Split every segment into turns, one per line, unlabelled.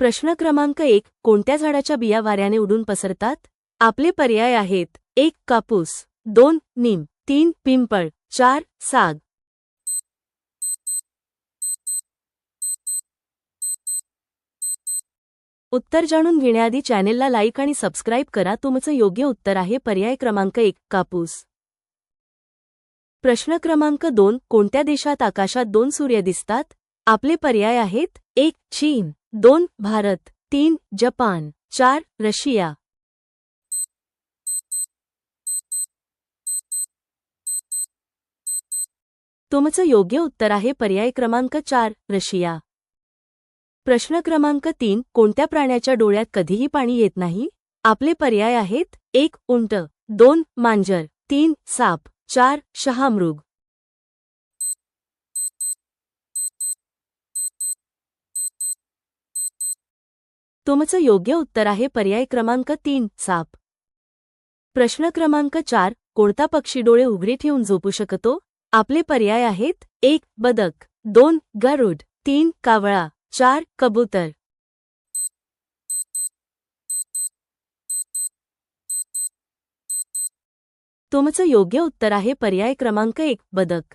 प्रश्न क्रमांक एक कोणत्या झाडाच्या बिया वाऱ्याने उडून पसरतात? आपले पर्याय आहेत एक कापूस दोन नीम तीन पिंपळ चार साग. उत्तर जाणून घेण्याआधी चॅनेलला लाईक आणि सबस्क्राईब करा तुमचं योग्य उत्तर आहे पर्याय क्रमांक एक कापूस. प्रश्न क्रमांक दोन कोणत्या देशात आकाशात दोन सूर्य दिसतात? आपले पर्याय आहेत एक चीन. दोन भारत. तीन जपान. चार रशिया. तुमचं योग्य उत्तर आहे पर्याय क्रमांक चार रशिया. प्रश्न क्रमांक तीन कोणत्या प्राण्याच्या डोळ्यात कधीही पाणी येत नाही? आपले पर्याय आहेत एक उंट. दोन मांजर. तीन साप. चार शहामृग. तुमचं योग्य उत्तर आहे पर्याय क्रमांक तीन साप. प्रश्न क्रमांक चार कोणता पक्षी डोळे उघडे ठेवून झोपू शकतो? आपले पर्याय आहेत एक बदक. दोन गरुड. तीन कावळा. चार कबूतर. तुमचं योग्य उत्तर आहे पर्याय क्रमांक एक बदक.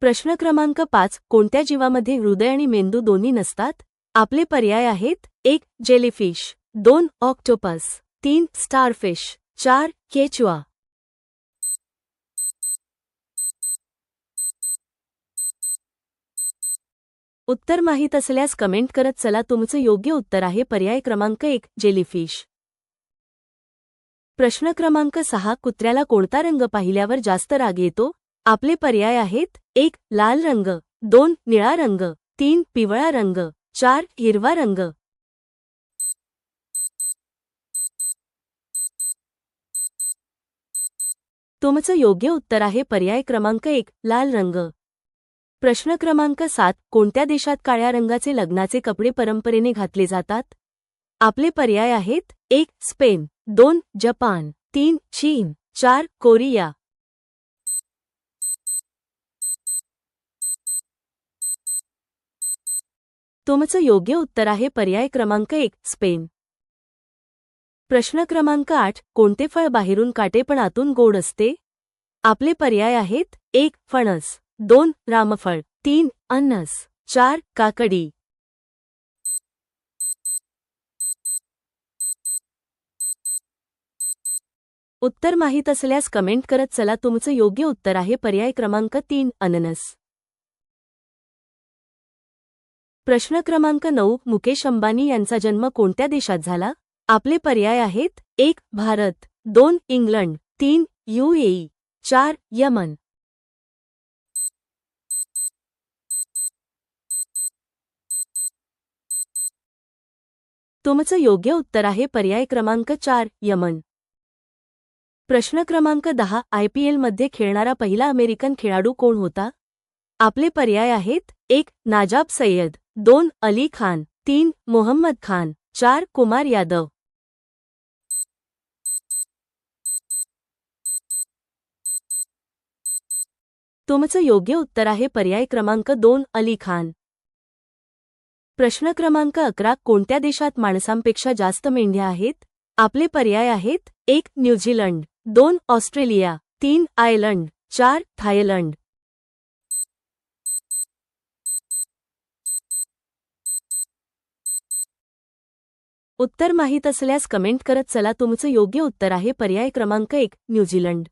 प्रश्न क्रमांक पाच कोणत्या जीवामध्ये हृदय आणि मेंदू दोन्ही नसतात? आपले पर्याय आहेत एक जेलीफिश दोन ऑक्टोपस तीन स्टारफिश चार केचुआ. उत्तर माहीत असल्यास कमेंट करत चला तुमचं योग्य उत्तर आहे. पर्याय क्रमांक एक जेलीफिश प्रश्न क्रमांक सहा कुत्र्याला कोणता रंग पाहिल्यावर जास्त राग येतो? आपले पर्याय आहेत एक लाल रंग दोन निळा रंग तीन पिवळा रंग. चार हिरवा रंग. तुमचं योग्य उत्तर आहे पर्याय क्रमांक एक लाल रंग. प्रश्न क्रमांक सात कोणत्या देशात काळ्या रंगाचे लग्नाचे कपडे परंपरेने घातले जातात? आपले पर्याय आहेत एक स्पेन दोन जपान तीन चीन चार कोरिया. तुमचं योग्य उत्तर आहे पर्याय क्रमांक एक स्पेन. प्रश्न क्रमांक आठ कोणते फळ बाहेरून काटे पण आतून गोड असते? आपले पर्याय आहेत एक फणस. दोन रामफळ. तीन अन्नस चार काकडी. उत्तर माहीत असल्यास कमेंट करत चला तुमचं योग्य उत्तर आहे पर्याय क्रमांक तीन अननस. प्रश्न क्रमांक नऊ मुकेश अंबानी यांचा जन्म कोणत्या देशात झाला? आपले पर्याय आहेत एक भारत दोन इंग्लंड तीन युएई चार यमन. तुमचं योग्य उत्तर आहे पर्याय क्रमांक चार यमन. प्रश्न क्रमांक दहा आयपीएलमध्ये खेळणारा पहिला अमेरिकन खेळाडू कोण होता? आपले पर्याय आहेत. एक नाजाब सय्यद. दोन अली खान. तीन मोहम्मद खान. चार कुमार यादव. तुमचं योग्य उत्तर आहे पर्याय क्रमांक दोन अली खान. प्रश्न क्रमांक अकरा कोणत्या देशात माणसांपेक्षा जास्त मेंढ्या आहेत? आपले पर्याय आहेत. एक न्यूझीलंड. दोन ऑस्ट्रेलिया. तीन आयर्लंड. चार थायलंड. उत्तर माहीत असल्यास कमेंट करत चला तुमचं योग्य उत्तर आहे. पर्याय क्रमांक एक न्यूझीलंड.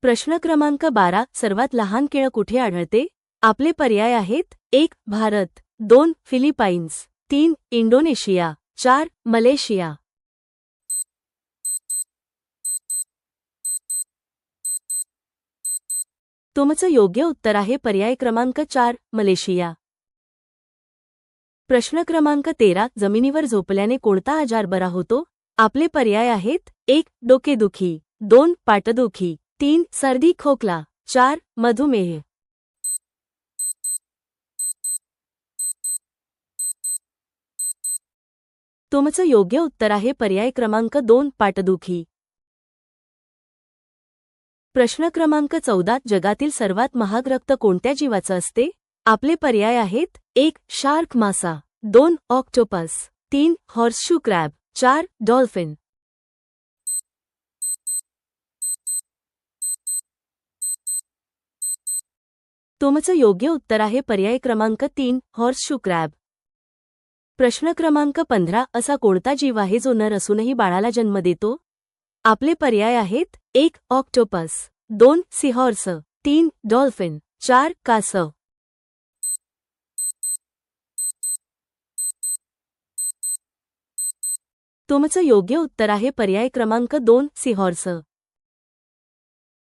प्रश्न क्रमांक बारा सर्वात लहान केळ कुठे आढळते? आपले पर्याय आहेत. एक भारत. दोन फिलिपाईन्स. तीन इंडोनेशिया. चार मलेशिया. तुमचं योग्य उत्तर आहे. पर्याय क्रमांक चार मलेशिया. प्रश्न क्रमांक तेरा जमिनीवर झोपल्याने कोणता आजार बरा होतो? आपले पर्याय आहेत एक डोकेदुखी दोन पाटदुखी तीन सर्दी खोकला चार मधुमेह. तुमचं योग्य उत्तर आहे पर्याय क्रमांक दोन पाटदुखी. प्रश्न क्रमांक चौदा जगातील सर्वात महाग रक्त कोणत्या जीवाचं असते? आपले पर्याय आहेत एक शार्क मासा दोन ऑक्टोपस तीन हॉर्सशू क्रॅब चार डॉल्फिन. तुमचं योग्य उत्तर आहे पर्याय क्रमांक तीन हॉर्सशू क्रॅब. प्रश्न क्रमांक पंधरा असा कोणता जीव आहे जो नर असूनही बाळाला जन्म देतो? आपले पर्याय आहेत एक ऑक्टोपस दोन सिहॉर्स तीन डॉल्फिन चार कासव. तुमचं योग्य उत्तर आहे पर्याय क्रमांक दोन सिहॉर्स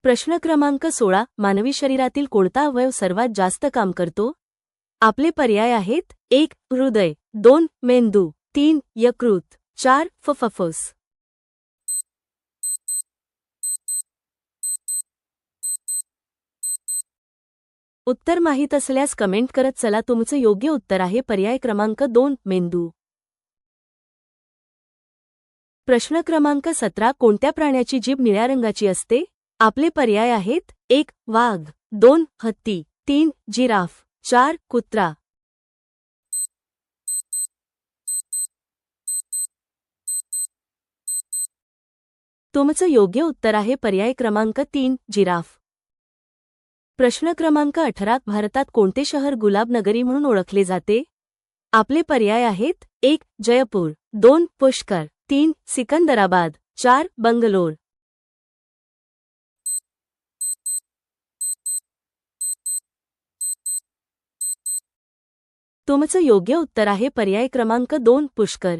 प्रश्न क्रमांक सोळा मानवी शरीरातील कोणता अवयव सर्वात जास्त काम करतो? आपले पर्याय आहेत एक हृदय दोन मेंदू तीन यकृत चार फफफस. उत्तर माहीत असल्यास कमेंट करत चला तुमचं योग्य उत्तर आहे पर्याय क्रमांक दोन मेंदू. प्रश्न क्रमांक सतरा कोणत्या प्राण्याची जीभ निळ्या रंगाची असते? आपले पर्याय आहेत एक वाघ दोन हत्ती तीन जिराफ चार कुत्रा. तुमचं योग्य उत्तर आहे पर्याय क्रमांक तीन जिराफ. प्रश्न क्रमांक अठरा भारतात कोणते शहर गुलाब नगरी म्हणून ओळखले जाते? आपले पर्याय आहेत एक जयपूर दोन पुष्कर. तीन सिकंदराबाद चार बंगलोर. तुमचं योग्य उत्तर आहे पर्याय क्रमांक दोन पुष्कर.